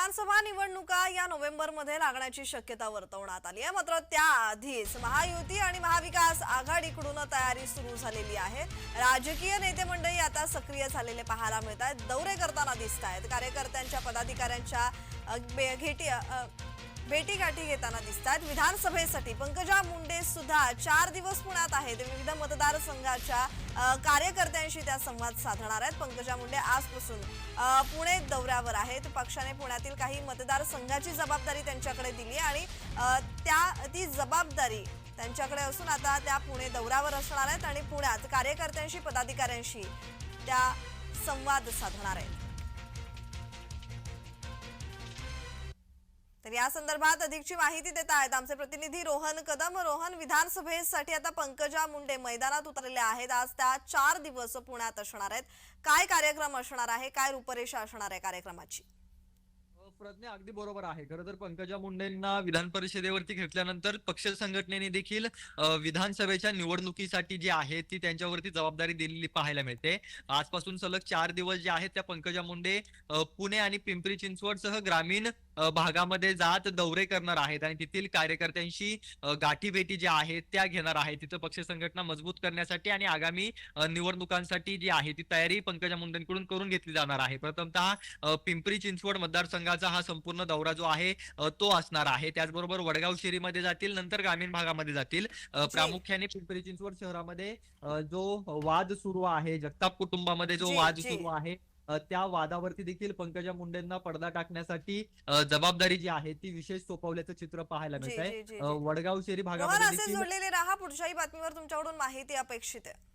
विधानसभा निवडणुका या नोव्हेंबरमध्ये लागण्याची शक्यता वर्तवण्यात आली आहे. मात्र त्याआधीच महायुती आणि महाविकास आघाडीकडून तयारी सुरू झालेली आहे. राजकीय नेते मंडळी आता सक्रिय झालेले पाहायला मिळत आहेत दौरे करताना दिसत आहेत कार्यकर्त्यांच्या पदाधिकाऱ्यांच्या भेटी भेटीगाठी घेताना दिसत आहेत विधानसभेसाठी पंकजा मुंडे सुद्धा चार दिवस पुण्यात आहेत. विविध मतदारसंघाच्या कार्यकर्त्यांशी त्या संवाद साधणार आहेत. पंकजा मुंडे आजपासून पुणे दौऱ्यावर आहेत. पक्षाने पुण्यातील काही मतदारसंघाची जबाबदारी त्यांच्याकडे दिली आणि त्या ती जबाबदारी त्यांच्याकडे असून आता त्या पुणे दौऱ्यावर असणार आहेत आणि पुण्यात कार्यकर्त्यांशी पदाधिकाऱ्यांशी त्या संवाद साधणार आहेत. तर या संदर्भात अधिकची माहिती देत आहेत आमचे प्रतिनिधी रोहन कदम. रोहन विधानसभेसाठी आता पंकजा मुंडे मैदानात उतरलेल्या आहेत. आज त्या चार दिवस पुण्यात असणार आहेत. काय कार्यक्रम असणार आहे? काय रूपरेषा असणार आहे कार्यक्रमाची? प्रज्ञा अगदी बरोबर आहे. खरं तर पंकजा मुंडेंना विधान परिषदेवरती घेतल्यानंतर पक्ष संघटनेने देखील विधानसभेच्या निवडणुकीसाठी जी आहे ती त्यांच्यावरती जबाबदारी दिलेली पाहायला मिळते. आजपासून सलग चार दिवस जे आहेत त्या पंकजा मुंडे पुणे आणि पिंपरी चिंचवडसह ग्रामीण भागामध्ये जात दौरे करणार आहेत आणि तेथील कार्यकर्त्यांशी गाठीभेटी ज्या आहेत त्या घेणार आहेत तिथं पक्ष संघटना मजबूत करण्यासाठी आणि आगामी निवडणुकांसाठी जी आहे ती तयारी पंकजा मुंडेंकडून करून घेतली जाणार आहे प्रथमतः पिंपरी चिंचवड मतदारसंघाचा हा संपूर्ण दौरा जो आहे तो असणार आहे त्याचबरोबर वडगाव शेरीमध्ये जातील नंतर ग्रामीण भागामध्ये जातील. प्रामुख्याने पिंपरी चिंचवड शहरामध्ये जो वाद सुरू आहे जगताप कुटुंबामध्ये जो वाद. सुरू आहे त्या वादावरती देखील पंकजा मुंडेंना पडदा टाकण्यासाठी जबाबदारी जी आहे ती विशेष सोपवल्याचं चित्र पाहायला मिळत आहे. वडगाव शेरी भागामध्ये राहा पुढच्याही बातमीवर तुमच्याकडून माहिती अपेक्षित आहे